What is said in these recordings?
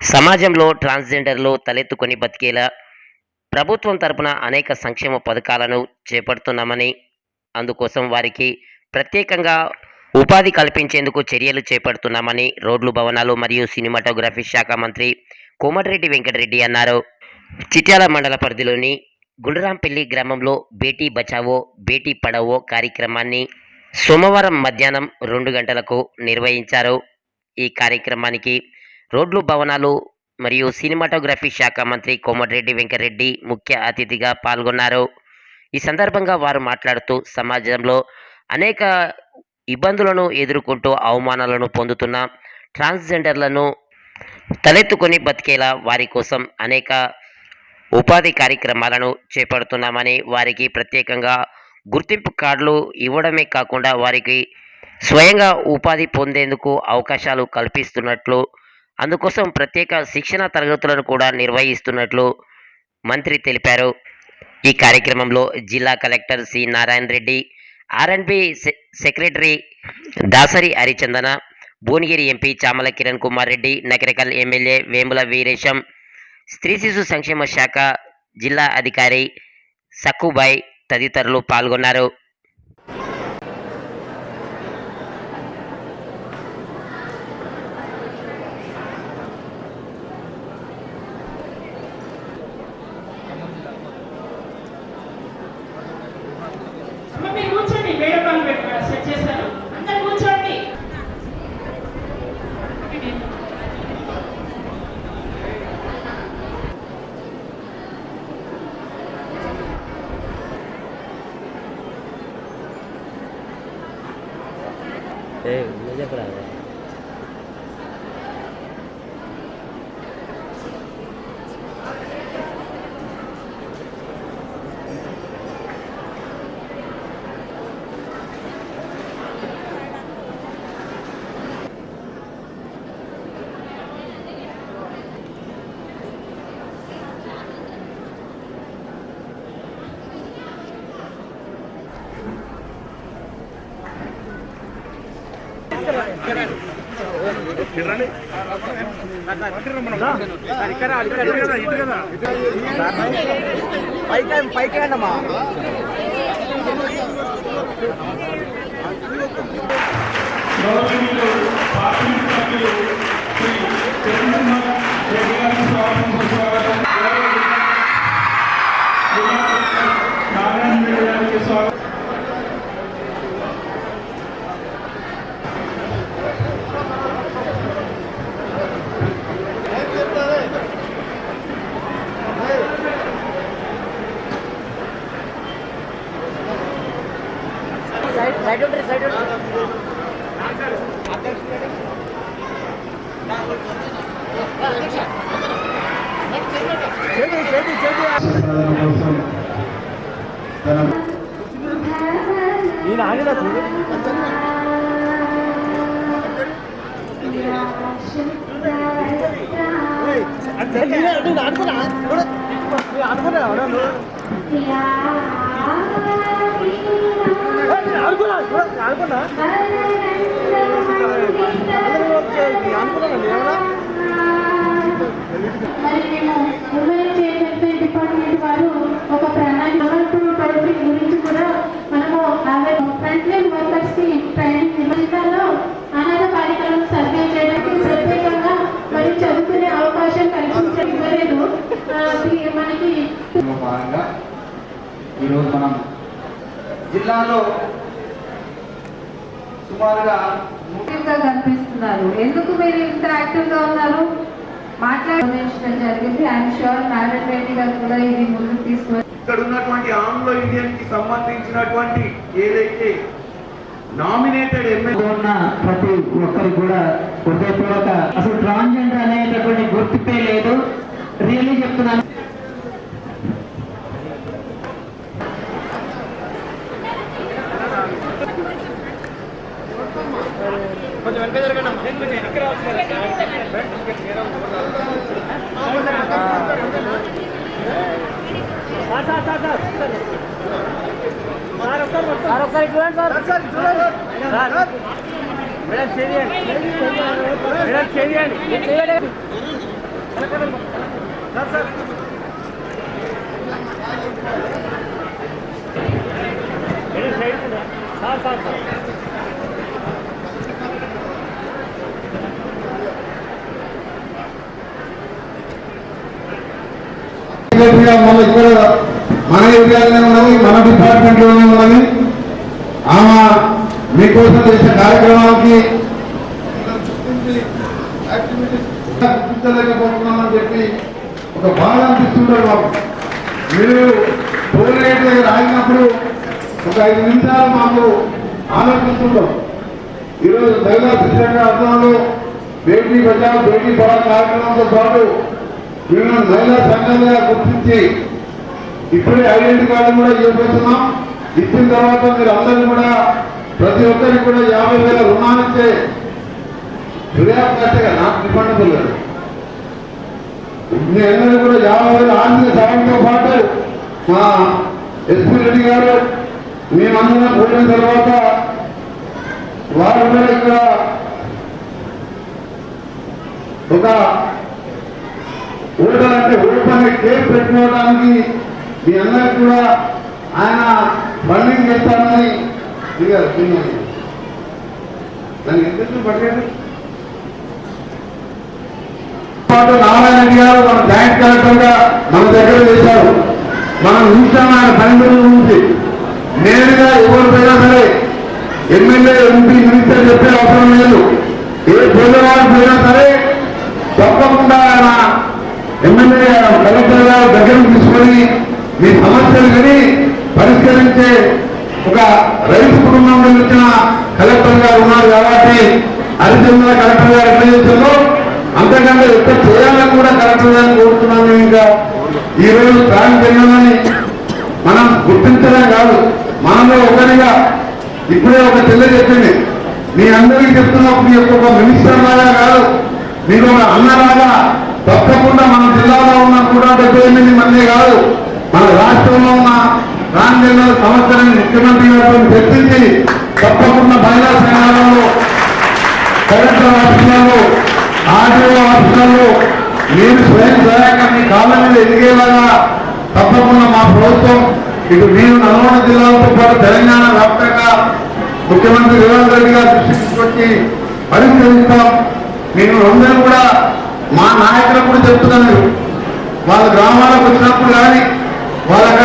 సమాజంలో ట్రాన్స్జెండర్లు తలెత్తుకొని బతికేలా ప్రభుత్వం తరపున అనేక సంక్షేమ పథకాలను చేపడుతున్నామని అందుకోసం వారికి ప్రత్యేకంగా ఉపాధి కల్పించేందుకు చర్యలు చేపడుతున్నామని రోడ్లు భవనాలు మరియు సినిమాటోగ్రఫీ శాఖ మంత్రి కోమటిరెడ్డి వెంకటరెడ్డి అన్నారు. చిట్యాల మండల పరిధిలోని గుండరాంపల్లి గ్రామంలో బేటీ బచావో బేటీ పడావో కార్యక్రమాన్ని సోమవారం మధ్యాహ్నం రెండు గంటలకు నిర్వహించారు. ఈ కార్యక్రమానికి రోడ్లు భవనాలు మరియు సినిమాటోగ్రఫీ శాఖ మంత్రి కోమటిరెడ్డి వెంకరెడ్డి ముఖ్య అతిథిగా పాల్గొన్నారు. ఈ సందర్భంగా వారు మాట్లాడుతూ సమాజంలో అనేక ఇబ్బందులను ఎదుర్కొంటూ అవమానాలను పొందుతున్న ట్రాన్స్జెండర్లను తలెత్తుకొని బతికేలా వారి కోసం అనేక ఉపాధి కార్యక్రమాలను చేపడుతున్నామని వారికి ప్రత్యేకంగా గుర్తింపు కార్డులు ఇవ్వడమే కాకుండా వారికి స్వయంగా ఉపాధి పొందేందుకు అవకాశాలు కల్పిస్తున్నట్లు అందుకోసం ప్రత్యేక శిక్షణ తరగతులను కూడా నిర్వహిస్తున్నట్లు మంత్రి తెలిపారు. ఈ కార్యక్రమంలో జిల్లా collector C Narayana Reddy RNB secretary Dasari Harichandana Bhuvanagiri MP Chamala Kiran Kumar Reddy Nakrekal MLA Vemula Veeresham స్త్రీ శిశు సంక్షేమ శాఖ జిల్లా అధికారి సక్కుబాయ్ తదితరులు పాల్గొన్నారు. નજર પર આવે. పైకి అన్నమా గౌరవనీయులు పార్టీ సభ్యులు శ్రీ రెడ్డి స్వాగతం సుస్వాగతం నారాయణ రెడ్డి గారికి స్వాగతం. చెడి చెడి చెడి సాధన కోసం తన నేను ఆగిన చూడు అనుకున్నా డిపార్ట్మెంట్ వారు ఒక ప్రణాళిక గురించి కూడా మనము ఫ్రంట్ లైన్ వర్కర్స్కి ట్రైనింగ్ జిల్లాలో అనాథ బాలికలను సర్వే చేయడానికి ప్రత్యేకంగా మరి చదువుకునే అవకాశం ఇది మనకి భాగంగా ఈరోజు మనం జిల్లాలో సుమారుగా కనిపిస్తున్నారు. ఎందుకు మీరు ఇంత యాక్టివ్గా ఉన్నారు? మాట్లాడడం జరిగింది. ఐఎమ్ షూర్ నారాయణ రెడ్డి గారు కూడా ఇది ముందుకు తీసుకుని ఇక్కడ ఉన్నటువంటి ఆంగ్లో ఇండియన్కి సంబంధించినటువంటి ఏదైతే నామినేటెడ్ ఎమ్మెల్యే ఉన్న ప్రతి ఒక్కరికి కూడా హృదయపూర్వక అసలు ట్రాన్స్జెండర్ అనేటటువంటి గుర్తింపే లేదు. రియల్లీ చెప్తున్నాను. సార్ ఒకసారి చూడండి సార్ మళ్ళీ మన ఏరియాలోనే ఉన్నది మన డిపార్ట్మెంట్లోనే ఉన్నది. ఆమె మీకోసం చేసే కార్యక్రమానికి గుర్తించలేకపోతున్నామని చెప్పి ఒక బాధ అనిపిస్తుంటారు మాకు. మీరు టోల్ గేట్ దగ్గర ఆగినప్పుడు ఒక ఐదు నిమిషాలు మాకు ఆలోచిస్తుంటాం. ఈరోజు మహిళా శిక్షణ అర్థంలో బేటీ బచావ్ బేటీ పడా కార్యక్రమంతో పాటు మిమ్మల్ని మహిళా సంఘంగా గుర్తించి ఇప్పుడే ఐడెంటి కార్డు కూడా ఇవ్వబోతున్నాం. ఇచ్చిన తర్వాత మీరు అందరూ కూడా ప్రతి ఒక్కరికి కూడా యాభై వేల రుణాలు ఇచ్చే ఫిర్యాదు నాకు రిఫండబుల్ కాదు మీ అందరూ కూడా యాభై వేల ఆర్థిక సహాయంతో పాటు మా ఎస్పీ రెడ్డి గారు మేమందరం పోయిన తర్వాత వారు కూడా ఇక్కడ ఒక ఓటర్ అంటే ఓపెన్ కేసు పెట్టుకోవడానికి మీ అందరికి కూడా ఆయన ఫండింగ్ చేస్తారని దిగారు దానికి ఎందుకు పట్టండి పాటు నారాయణ గారు మన జాయింట్ కలెక్టర్గా మన దగ్గర చేశారు. మనం చూసాం ఆయన పనితీరు గురించి నేరుగా ఎవరు పోయినా సరే ఎమ్మెల్యే ఎంపీ మినిస్టర్ చెప్పే అవసరం లేదు. ఏ పేదవాడు పోయినా సరే తప్పకుండా ఆయన ఎమ్మెల్యే కలెక్టర్ గారు దగ్గరకు తీసుకొని మీ సమస్యలు కానీ పరిష్కరించే ఒక రైతు కుటుంబం వచ్చిన కలెక్టర్ గారు ఉన్నారు కాబట్టి హరిచంద్ర కలెక్టర్ గారు ఎట్లా చేశారో అంతకంటే ఎంత చేయాలని కూడా కలెక్టర్ గారిని కోరుతున్నాను ఇంకా. ఈ రోజు ప్రాణం పెరిగిందని మనం గుర్తించడం కాదు. మనలో ఒకరిగా ఇప్పుడే ఒక తెల్ల చెప్పింది. మీ అందరికీ చెప్తున్నా మీ యొక్క ఒక మినిస్టర్ లాగా కాదు. మీకు ఒక అన్నలాగా తప్పకుండా మన జిల్లాలో ఉన్న కూడా డెబ్బై ఎనిమిది మంది కాదు. మన రాష్ట్రంలో ఉన్న రాజ్యాంగ సంవత్సరాన్ని ముఖ్యమంత్రి గారితో చర్చించి తప్పకుండా మహిళా సంఘాలలో కలెక్టర్ ఆఫీసులలో ఆర్డీఓ ఆఫీసులలో మీరు స్వయం సహాయక మీ కాళ్ళ మీద ఎదిగేలాగా తప్పకుండా మా ప్రభుత్వం ఇటు మీరు నల్గొండ జిల్లాలతో పాటు తెలంగాణ వ్యాప్తంగా ముఖ్యమంత్రి రేవంత్ రెడ్డి గారు దృష్టికి వచ్చి పరిష్కరిస్తాం మేము అందరూ కూడా మా నాయకులకు కూడా చెప్తున్నాను. వాళ్ళ గ్రామాలకు వచ్చినప్పుడు కానీ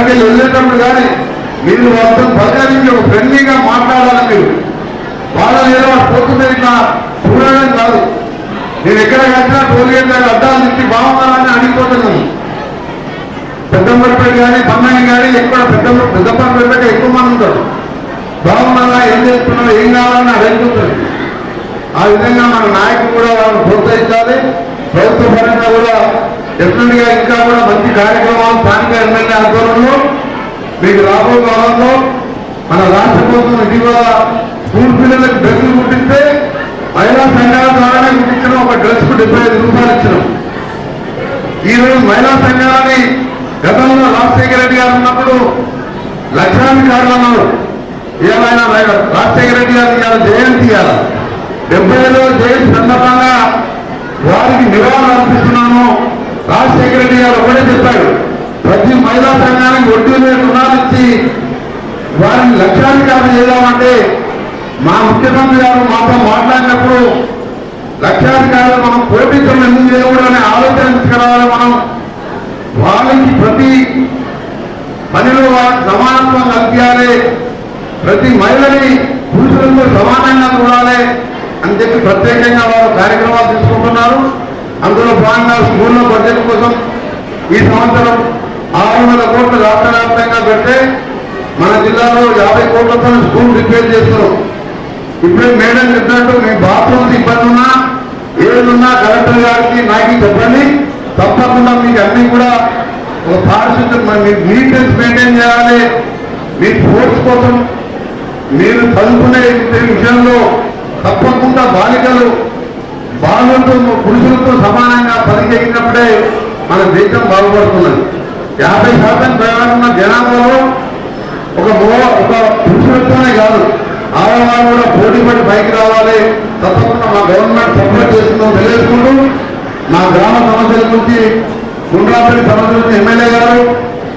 అక్కడికి వెళ్ళేటప్పుడు కానీ మీరు వాళ్ళతో పలకరించి ఒక ఫ్రెండ్లీగా మాట్లాడాలి మీరు వాళ్ళ ఏదో పోతుంది ఇట్లా చూడడం కాదు. నేను ఎక్కడ కట్టినా టోల్గేట్ దగ్గర అడ్డాలు తిట్టి బాగున్నారని అడిగిపోతున్నాను. పెద్దంపేట కానీ పన్నయ్య కానీ ఎక్కడ పెద్ద పెద్దప్పటిపేట ఎక్కువ మంది ఉంటారు. బాగున్నారా ఏం చేస్తున్నారో ఏం కావాలని అడుగుతుంది ఆ విధంగా మన నాయకులు కూడా వాళ్ళని ప్రోత్సహించాలి. ప్రభుత్వ పరంగా కూడా డెఫినెట్గా ఇంకా కూడా మంచి కార్యక్రమాలు స్థానిక ఎమ్మెల్యే ఆధ్వర్యంలో మీకు రాబో కాలంలో మన రాష్ట్ర ప్రభుత్వం ఇటీవల స్కూల్ పిల్లలకు డ్రెస్సులు కుట్టిస్తే మహిళా సంఘాల ద్వారానే కుట్టించిన ఒక డ్రెస్కు డెబ్బై ఐదు రూపాయలు ఇచ్చినాం. ఈరోజు మహిళా సంఘాలని గతంలో రాజశేఖర రెడ్డి గారు ఉన్నప్పుడు లక్షాధికారులు అన్నారు. ఏమైనా రాజశేఖర రెడ్డి గారు జయంతి ఇవాళ. డెబ్బై ఐదవ జయంతి సందర్భంగా రాజశేఖర రెడ్డి గారు ఒకటే చెప్పాడు ప్రతి మహిళా సంఘానికి వడ్డీ మీద రుణాలు ఇచ్చి వారిని లక్షాధికారం చేద్దామంటే మా ముఖ్యమంత్రి గారు మాతో మాట్లాడినప్పుడు లక్షాధికారులు మనం పోటీతులను ఎందుకు చేయకూడదు అనే ఆలోచన తీసుకురావాలి మనం. వాళ్ళకి ప్రతి పనిలో సమానత్వం కల్పించాలి. ప్రతి మహిళని పురుషులతో సమానంగా చూడాలి అని చెప్పి ప్రత్యేకంగా వారు కార్యక్రమాలు తీసుకుంటున్నారు. అందులో భాగంగా స్కూల్లో బడ్జెట్ కోసం ఈ సంవత్సరం ఆరు వందల కోట్లు రాష్ట్ర వ్యాప్తంగా పెడితే మన జిల్లాలో యాభై కోట్లతో స్కూల్ రిపేర్ చేస్తున్నాం. ఇప్పుడే మేడం చెప్పినట్టు మీ బాత్రూమ్స్ ఇబ్బంది ఉన్నా ఏదున్నా కలెక్టర్ గారికి నాకు చెప్పండి. తప్పకుండా మీకు అన్ని కూడా ఒక పారిశుద్ధ్యం మరి మీరు నీట్నెస్ మెయింటైన్ చేయాలి. మీ స్పోర్ట్స్ కోసం మీరు చదువుకునే విషయంలో తప్పకుండా బాలికలు బాలులతో పురుషులు సమానంగా మన దేశం బాగుపడుతున్నది యాభై శాతం ప్రయాణం జనాభాలో ఒక ఒక పురుషులతోనే కాదు ఆడవాళ్ళు కూడా పోటీ పడి పైకి రావాలి. తప్పకుండా మా గవర్నమెంట్ సపోర్ట్ చేస్తుందని తెలియజేసుకుంటూ మా గ్రామ సమస్యల గురించి గుండ్రాపల్లి సమస్యల గురించి ఎమ్మెల్యే గారు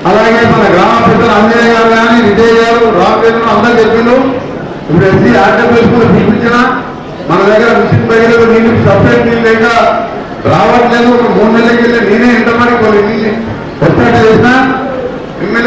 అలాగే మన గ్రామ పెద్దలు అంజయ్య గారు కానీ విజయ్ గారు రామకృష్ణ అందరూ చెప్పిండు ఇప్పుడు ఎస్సీ ఆర్డబ్ల్యూఎస్ కూడా పిలిపించిన మన దగ్గర మిషన్ దగ్గర నీళ్ళు సపరేట్ నీళ్ళు లేక రావట్లేదు ఒక మూడు నెలలకి వెళ్ళి నేనే ఎంతమంది కొన్ని ఎప్పుడు చేసినా ఎమ్మెల్యే